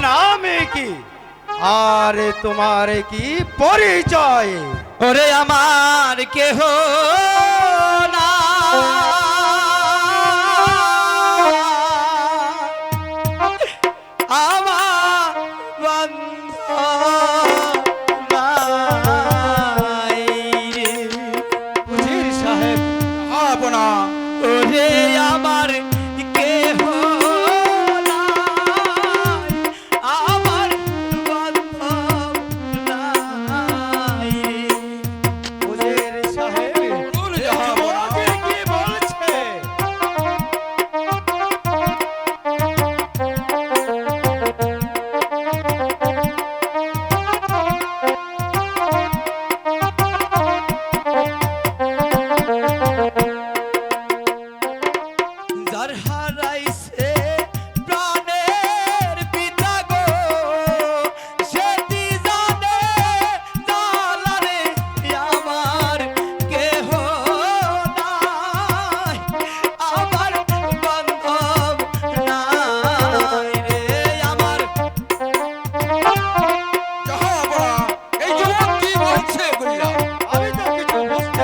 নামে কি? আরে তোমার কি পরিচয়? ওরে আমার কেহ না। সাহেব ওরে আমার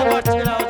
watch it out.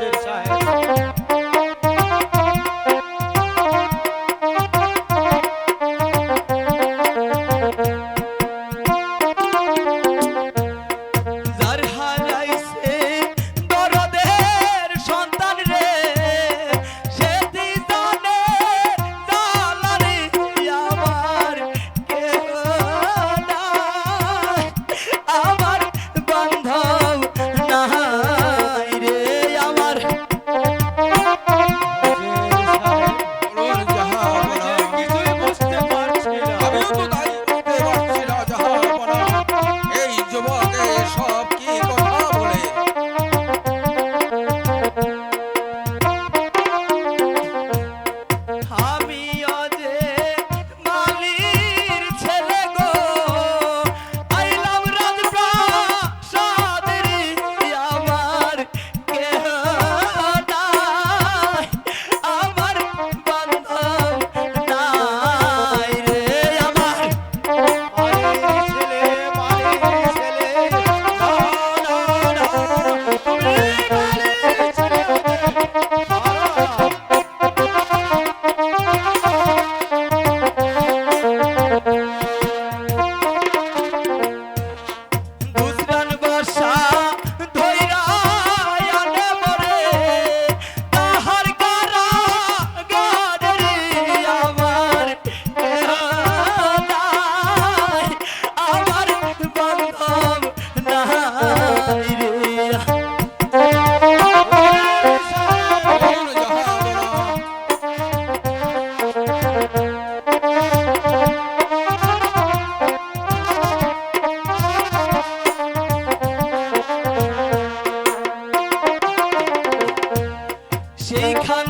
এখান